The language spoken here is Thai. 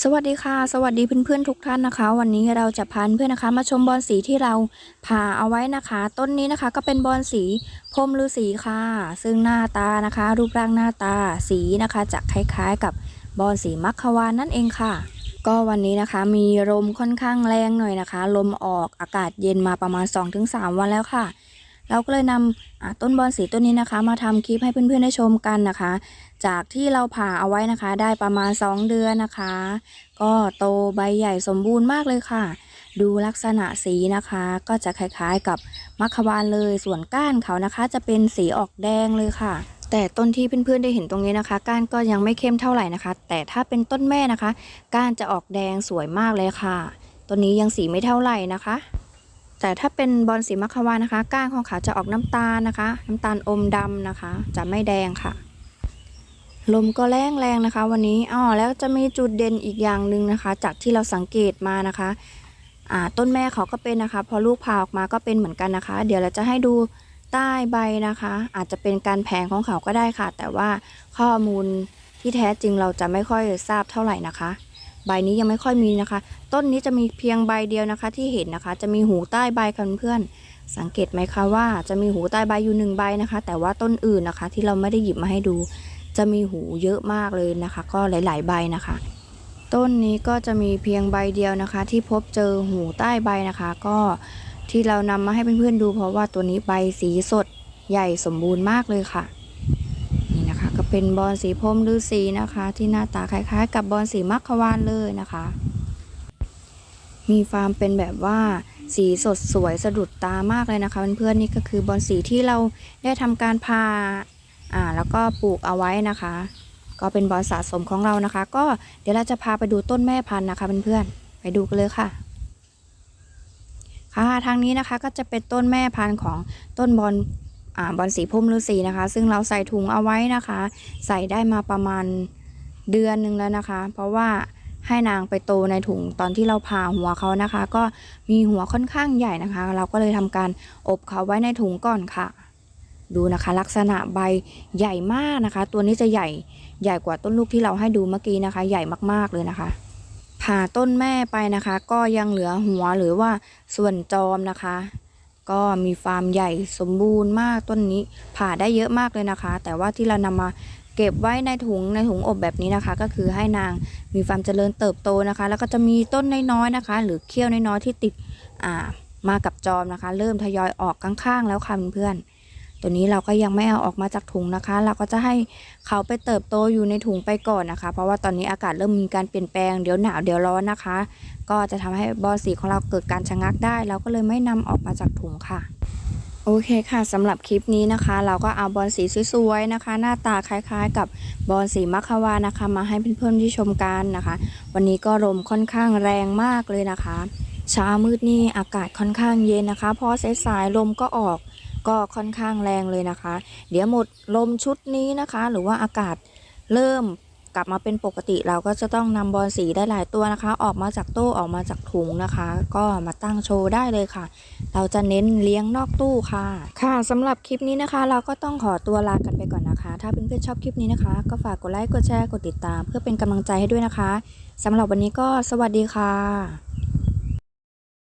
สวัสดีค่ะ สวัสดีเพื่อนๆทุกท่านนะคะ วันนี้เราจะพาเพื่อนนะคะ มาชมบอลสีที่เราผ่าเอาไว้นะคะ ต้นนี้นะคะก็เป็นบอลสีพรมฤาษีค่ะ ซึ่งหน้าตานะคะ รูปร่างหน้าตาสีนะคะจะคล้ายๆ กับบอลสีมัคควานนั่นเองค่ะ ก็วันนี้นะคะมีลมค่อนข้างแรงหน่อยนะคะ ลมออกอากาศเย็นมาประมาณ 2-3 วันแล้วค่ะ เราก็เลยนำต้นบอลสีต้นนี้นะคะ มาทำคลิปให้เพื่อนๆได้ชมกันนะคะ จากที่เราผ่าเอาไว้นะคะ ได้ประมาณ 2 เดือนนะคะ ก็โตใบใหญ่สมบูรณ์มากเลยค่ะ ดูลักษณะสีนะคะ ก็จะคล้ายๆกับมัคควานเลยส่วนก้านเขานะคะ จะเป็นสีออกแดงเลยค่ะแต่ต้นที่เพื่อนๆได้เห็นตรงนี้นะคะ ก้านก็ยังไม่เข้มเท่าไหร่นะคะ แต่ถ้าเป็นต้นแม่นะคะ ก้านจะออกแดงสวยมากเลยค่ะ ต้นนี้ยังสีไม่เท่าไหร่นะคะ แต่ถ้าเป็นบอลสีมัคควานะคะ ก้านของเขาจะออกน้ำตาลนะคะ น้ำตาลอมดำนะคะ จะไม่แดงค่ะ ลมก็แรงแรงนะคะ วันนี้อ๋อแล้วจะมีจุดเด่นอีกอย่างหนึ่งนะคะ จากที่เราสังเกตมานะคะอ่าต้นแม่เขาก็เป็นนะคะ พอลูกผ่าออกมาก็เป็นเหมือนกันนะคะ เดี๋ยวเราจะให้ดูใต้ใบนะคะ อาจจะเป็นการแผงของเขาก็ได้ค่ะ แต่ว่าข้อมูลที่แท้จริงเราจะไม่ค่อยทราบเท่าไหร่นะคะ ใบนี้ยังไม่ค่อยมีนะคะ ต้นนี้จะมีเพียงใบเดียวนะคะ ที่เห็นนะคะ จะมีหูใต้ใบค่ะเพื่อนสังเกตไหมคะว่าจะมีหูใต้ใบอยู่หนึ่งใบนะคะ แต่ว่าต้นอื่นนะคะ ที่เราไม่ได้หยิบมาให้ดู จะมีหูเยอะมากเลยนะคะ ก็หลาย ๆ ใบนะคะ ต้นนี้ก็จะมีเพียงใบเดียวนะคะ ที่พบเจอหูใต้ใบนะคะ ก็ที่เรานำมาให้เพื่อนๆดู เพราะว่าตัวนี้ใบสีสดใหญ่สมบูรณ์มากเลยค่ะ เป็นบอลสีพรมฤาษีนะคะ ที่หน้าตาคล้ายๆ กับบอลสีมัคควานเลยนะคะ มีฟาร์มเป็นแบบว่าสีสดสวยสะดุดตามากเลยนะคะเพื่อนๆนี่ก็คือบอลสีที่เราได้ทำการพาอ่าแล้วก็ปลูกเอาไว้นะคะ ก็เป็นบอลสะสมของเรานะคะ ก็เดี๋ยวเราจะพาไปดูต้นแม่พันธุ์นะคะเพื่อนๆไปดูกันเลยค่ะค่ะทางนี้นะคะก็จะเป็นต้นแม่พันธุ์ของต้นบอล บอลสีพุ่มฤาษีนะคะ ซึ่งเราใส่ถุงเอาไว้นะคะ ใส่ได้มาประมาณเดือนหนึ่งแล้วนะคะ เพราะว่าให้นางไปโตในถุงตอนที่เราผ่าหัวเขานะคะ ก็มีหัวค่อนข้างใหญ่นะคะ เราก็เลยทำการอบเขาไว้ในถุงก่อนค่ะ ดูนะคะ ลักษณะใบใหญ่มากนะคะ ตัวนี้จะใหญ่ใหญ่กว่าต้นลูกที่เราให้ดูเมื่อกี้นะคะ ใหญ่มากๆเลยนะคะ ผ่าต้นแม่ไปนะคะ ก็ยังเหลือหัวหรือว่าส่วนจอมนะคะ ก็มีฟาร์มใหญ่สมบูรณ์มากต้นนี้ผ่าได้เยอะมากเลยนะคะ แต่ว่าที่เรานำมาเก็บไว้ในถุงในถุงอบแบบนี้นะคะ ก็คือให้นางมีความเจริญเติบโตนะคะ แล้วก็จะมีต้นน้อยๆนะคะ หรือเขี้ยวน้อยๆที่ติดอ่ามากับจอมนะคะ เริ่มทยอยออกข้างๆ แล้วค่ะเพื่อนๆ ตัวนี้เราก็ยังไม่เอาออกมาจากถุงนะคะ เราก็จะให้เขาไปเติบโตอยู่ในถุงไปก่อนนะคะ เพราะว่าตอนนี้อากาศเริ่มมีการเปลี่ยนแปลงเดี๋ยวหนาวเดี๋ยวร้อนนะคะ ก็จะทำให้บอลสีของเราเกิดการชะงักได้ เราก็เลยไม่นำออกมาจากถุงค่ะโอเคค่ะสำหรับคลิปนี้นะคะ เราก็เอาบอลสีสวยๆนะคะ หน้าตาคล้ายๆ กับบอลสีมัคควานะคะ มาให้เพื่อนๆที่ชมกันนะคะ วันนี้ก็ลมค่อนข้างแรงมากเลยนะคะเช้ามืดนี่อากาศค่อนข้างเย็นนะคะ พอสายๆลมก็ออก ก็ค่อนข้างแรงเลยนะคะ เดี๋ยวหมดลมชุดนี้นะคะ หรือว่าอากาศเริ่มกลับมาเป็นปกติเราก็จะต้องนำบอลสีได้หลายตัวนะคะ ออกมาจากตู้ออกมาจากถุงนะคะ ก็มาตั้งโชว์ได้เลยค่ะ เราจะเน้นเลี้ยงนอกตู้ค่ะ ค่ะสำหรับคลิปนี้นะคะ เราก็ต้องขอตัวลากันไปก่อนนะคะ ถ้าเพื่อนๆชอบคลิปนี้นะคะ ก็ฝากกดไลค์กดแชร์กดติดตาม เพื่อเป็นกำลังใจให้ด้วยนะคะสำหรับวันนี้ก็สวัสดีค่ะ